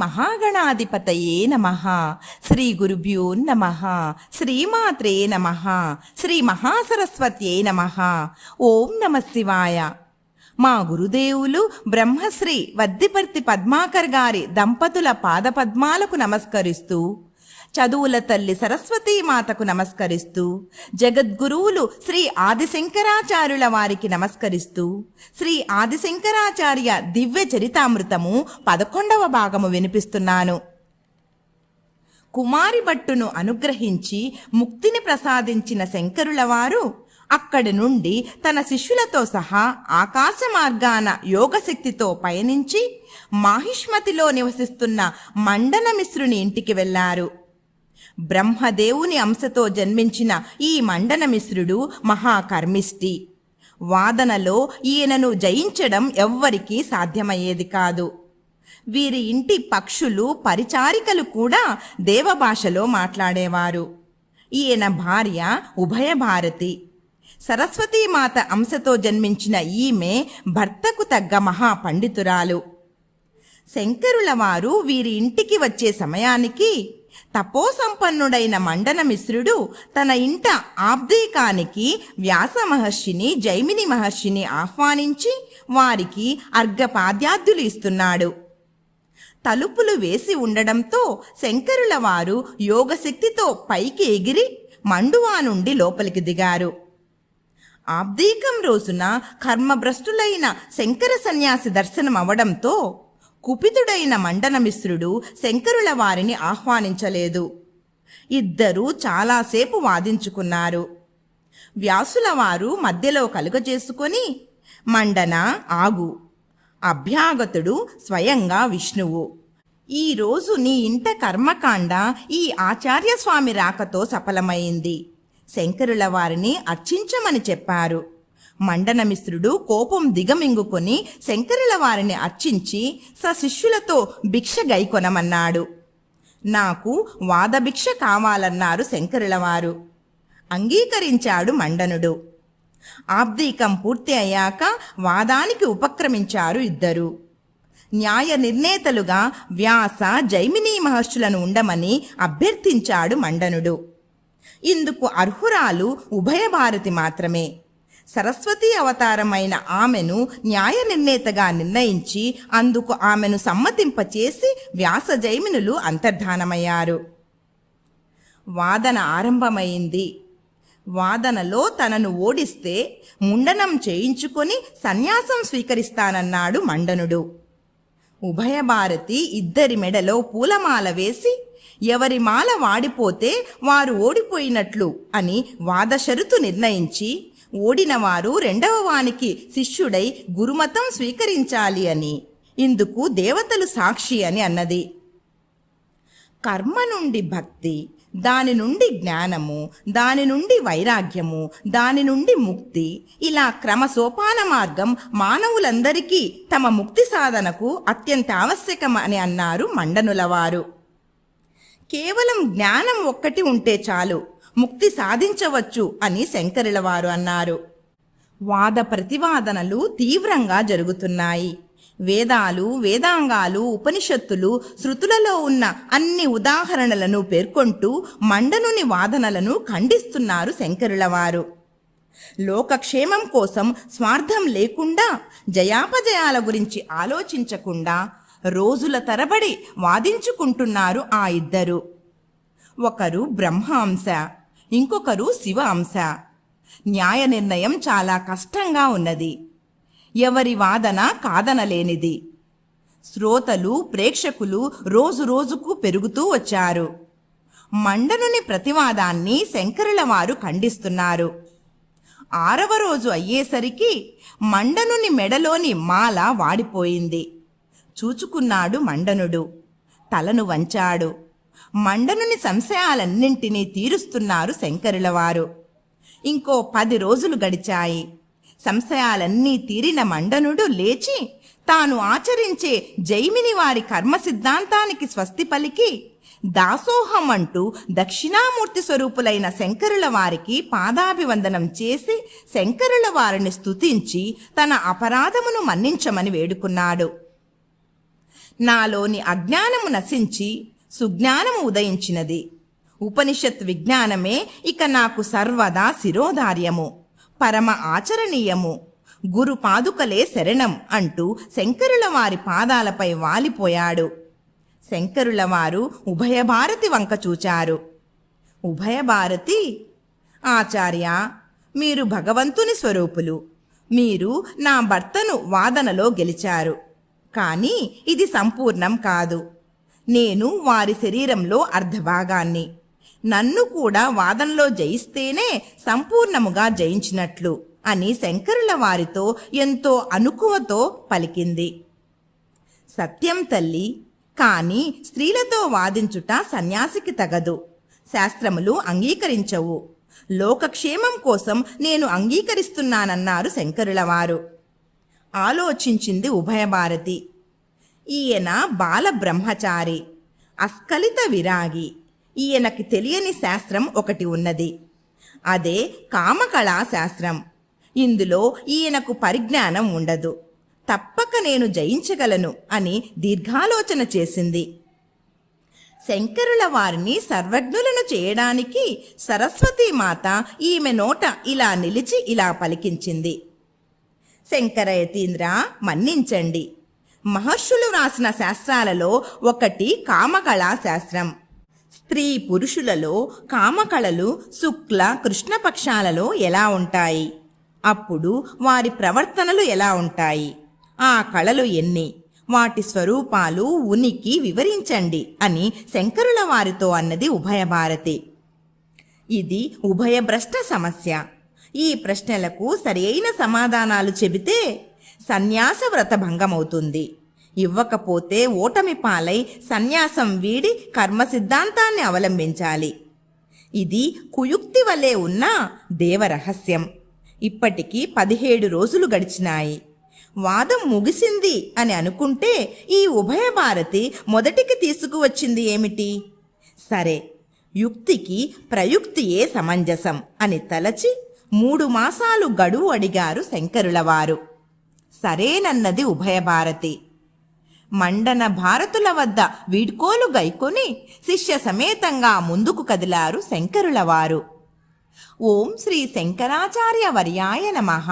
మహాగణాధిపతయే నమ. శ్రీ గురుభ్యో నమ. శ్రీమాత్రే నమ. శ్రీ మహాసరస్వత్యే నమ. ఓం నమ శివాయ. మా గురుదేవులు బ్రహ్మశ్రీ వద్దిపర్తి పద్మాకర్ గారి దంపతుల పాదపద్మాలకు నమస్కరిస్తూ చదువుల తల్లి సరస్వతీ మాతకు నమస్కరిస్తూ జగద్గురువులు శ్రీ ఆదిశంకరాచార్యుల వారికి నమస్కరిస్తూ శ్రీ ఆదిశంకరాచార్య దివ్య చరితామృతము పదకొండవ భాగము వినిపిస్తున్నాను. కుమారి భట్టును అనుగ్రహించి ముక్తిని ప్రసాదించిన శంకరుల వారు అక్కడి నుండి తన శిష్యులతో సహా ఆకాశ మార్గాన యోగశక్తితో పయనించి మాహిష్మతిలో నివసిస్తున్న మండనమిశ్రుని ఇంటికి వెళ్ళారు బ్రహ్మదేవుని అంశతో జన్మించిన ఈ మండనమిశ్రుడు మహాకర్మిష్టి వాదనలో ఈయనను జయించడం ఎవ్వరికీ సాధ్యమయ్యేది కాదు. వీరి ఇంటి పక్షులు పరిచారికలు కూడా దేవభాషలో మాట్లాడేవారు. ఈయన భార్య ఉభయ భారతి సరస్వతీమాత అంశతో జన్మించిన ఈమె భర్తకు తగ్గ మహా పండితురాలు శంకరుల వారు వీరి ఇంటికి వచ్చే సమయానికి తపోసంపన్నుడైన మండనమిశ్రుడు తన ఇంట ఆబ్దీకానికి వ్యాస మహర్షిని జైమిని మహర్షిని ఆహ్వానించి వారికి అర్ఘపాద్యాద్యులు ఇస్తున్నాడు. తలుపులు వేసి ఉండడంతో శంకరుల వారు యోగశక్తితో పైకి ఎగిరి మండువా నుండి లోపలికి దిగారు. ఆబ్దీకం రోజున కర్మభ్రష్టులైన శంకర సన్యాసి దర్శనం అవడంతో కుపితుడైన మండనమిశ్రుడు శంకరుల వారిని ఆహ్వానించలేదు. ఇద్దరూ చాలాసేపు వాదించుకున్నారు. వ్యాసుల వారు మధ్యలో కలుగజేసుకొని మండన ఆగు. అభ్యాగతుడు స్వయంగా విష్ణువు. ఈ రోజు నీ ఇంట కర్మకాండ ఈ ఆచార్యస్వామి రాకతో సఫలమైంది. శంకరుల వారిని అర్చించమని చెప్పారు. మండనమిశ్రుడు కోపం దిగమింగుకొని శంకరుల వారిని అర్చించి సశిష్యులతో భిక్ష గైకొనమన్నాడు. నాకు వాదభిక్ష కావాలన్నారు శంకరుల వారు. అంగీకరించాడు మండనుడు. ఆబ్దీకం పూర్తి అయ్యాక వాదానికి ఉపక్రమించారు ఇద్దరు. న్యాయ నిర్ణేతలుగా వ్యాస జైమిని మహర్షులను ఉండమని అభ్యర్థించాడు మండనుడు. ఇందుకు అర్హురాలు ఉభయ భారతి మాత్రమే. సరస్వతి అవతారమైన ఆమెను న్యాయ నిర్ణేతగా నిర్ణయించి అందుకు ఆమెను సమ్మతింపచేసి వ్యాస జైమినులు అంతర్ధానమయ్యారు. వాదన ఆరంభమైంది. వాదనలో తనను ఓడిస్తే ముండనం చేయించుకొని సన్యాసం స్వీకరిస్తానన్నాడు మండనుడు. ఉభయభారతి ఇద్దరి మెడలో పూలమాల వేసి ఎవరి మాల వాడిపోతే వారు ఓడిపోయినట్లు అని వాదషరుతు నిర్ణయించి ఓడినవారు రెండవ వానికి శిష్యుడై గురుమతం స్వీకరించాలి అని. ఇందుకు దేవతలు సాక్షి అని అన్నది. కర్మ నుండి భక్తి దాని నుండి జ్ఞానము దాని నుండి వైరాగ్యము దాని నుండి ముక్తి ఇలా క్రమ సోపాన మార్గం మానవులందరికీ తమ ముక్తి సాధనకు అత్యంత ఆవశ్యకం అని అన్నారు మండనులవారు. కేవలం జ్ఞానం ఒక్కటి ఉంటే చాలు. ముక్తి సాధించవచ్చు అని శంకరుల వారు అన్నారు. వాద ప్రతివాదనలు తీవ్రంగా జరుగుతున్నాయి. వేదాలు వేదాంగాలు ఉపనిషత్తులు శృతులలో ఉన్న అన్ని ఉదాహరణలను పేర్కొంటూ మండనుని వాదనలను ఖండిస్తున్నారు శంకరుల వారు లోకక్షేమం కోసం స్వార్థం లేకుండా జయాపజయాల గురించి ఆలోచించకుండా రోజుల తరబడి వాదించుకుంటున్నారు ఆ ఇద్దరు. ఒకరు బ్రహ్మాంశ ఇంకొకరు శివ అంశ న్యాయ నిర్ణయం చాలా కష్టంగా ఉన్నది. ఎవరి వాదన కాదనలేనిది. శ్రోతలు ప్రేక్షకులు రోజు రోజుకు పెరుగుతూ వచ్చారు. మండనుని ప్రతివాదాన్ని శంకరుల వారు ఖండిస్తున్నారు. ఆరవ రోజు అయ్యేసరికి మండనుని మెడలోని మాల వాడిపోయింది. చూచుకున్నాడు మండనుడు. తలను వంచాడు. మండనుని సంశయాలన్నింటినీ తీరుస్తున్నారు శంకరుల వారు ఇంకో పది రోజులు గడిచాయి. సంశయాలన్నీ తీరిన మండనుడు లేచి తాను ఆచరించే జైమిని వారి కర్మ సిద్ధాంతానికి స్వస్తి పలికి దాసోహం అంటూ దక్షిణామూర్తి స్వరూపులైన శంకరుల వారికి పాదాభివందనం చేసి శంకరుల వారిని స్తుతించి తన అపరాధమును మన్నించమని వేడుకున్నాడు. నాలోని అజ్ఞానము నశించి సుజ్ఞానము ఉదయించినది. ఉపనిషత్ విజ్ఞానమే ఇక నాకు సర్వదా శిరోధార్యము. పరమ ఆచరణీయము. గురు పాదుకలే శరణం అంటూ శంకరుల వారి పాదాలపై వాలిపోయాడు. శంకరుల వారు ఉభయ భారతి వంక చూచారు. ఉభయ భారతి ఆచార్య మీరు భగవంతుని స్వరూపులు. మీరు నా భర్తను వాదనలో గెలిచారు. కానీ ఇది సంపూర్ణం కాదు. నేను వారి శరీరంలో అర్ధభాగాన్ని. నన్ను కూడా వాదనలో జయిస్తేనే సంపూర్ణముగా జయించినట్లు అని శంకరుల వారితో ఎంతో అనుకువతో పలికింది. సత్యం తల్లి కానీ స్త్రీలతో వాదించుట సన్యాసికి తగదు. శాస్త్రములు అంగీకరించవు. లోకక్షేమం కోసం నేను అంగీకరిస్తున్నానన్నారు శంకరుల వారు. ఆలోచించింది ఉభయభారతి. ఈయన బాల బ్రహ్మచారి అస్కలిత విరాగి. ఈయనకి తెలియని శాస్త్రం ఒకటి ఉన్నది. అదే కామకళా శాస్త్రం. ఇందులో ఈయనకు పరిజ్ఞానం ఉండదు. తప్పక నేను జయించగలను అని దీర్ఘాలోచన చేసింది. శంకరుల వారిని సర్వజ్ఞులను చేయడానికి సరస్వతీమాత ఈమె నోట ఇలా నిలిచి ఇలా పలికించింది. శంకరయతీంద్ర మన్నించండి. మహర్షులు రాసిన శాస్త్రాలలో ఒకటి కామకళా శాస్త్రం. స్త్రీ పురుషులలో కామకళలు శుక్ల కృష్ణపక్షాలలో ఎలా ఉంటాయి? అప్పుడు వారి ప్రవర్తనలు ఎలా ఉంటాయి? ఆ కళలు ఎన్ని? వాటి స్వరూపాలు ఉనికి వివరించండి అని శంకరుల వారితో అన్నది ఉభయభారతి. ఇది ఉభయభ్రష్ట సమస్య. ఈ ప్రశ్నలకు సరియైన సమాధానాలు చెబితే సన్యాస వ్రత భంగమవుతుంది ఇవ్వకపోతే ఓటమి పాలై సన్యాసం వీడి కర్మ సిద్ధాంతాన్ని అవలంబించాలి. ఇది కుయుక్తి వలె ఉన్న దేవరహస్యం. ఇప్పటికీ పదిహేడు రోజులు గడిచినాయి. వాదం ముగిసింది అని అనుకుంటే ఈ ఉభయ భారతి మొదటికి తీసుకువచ్చింది ఏమిటి? సరే యుక్తికి ప్రయుక్తియే సమంజసం అని తలచి మూడు మాసాలు గడువు అడిగారు శంకరులవారు. సరేనన్నది ఉభయ భారతి మండన భారతుల వద్ద వీడ్కోలు గైకొని శిష్య సమేతంగా ముందుకు కదిలారు శంకరులవారు. ఓం శ్రీ శంకరాచార్య వర్యాయ నమః.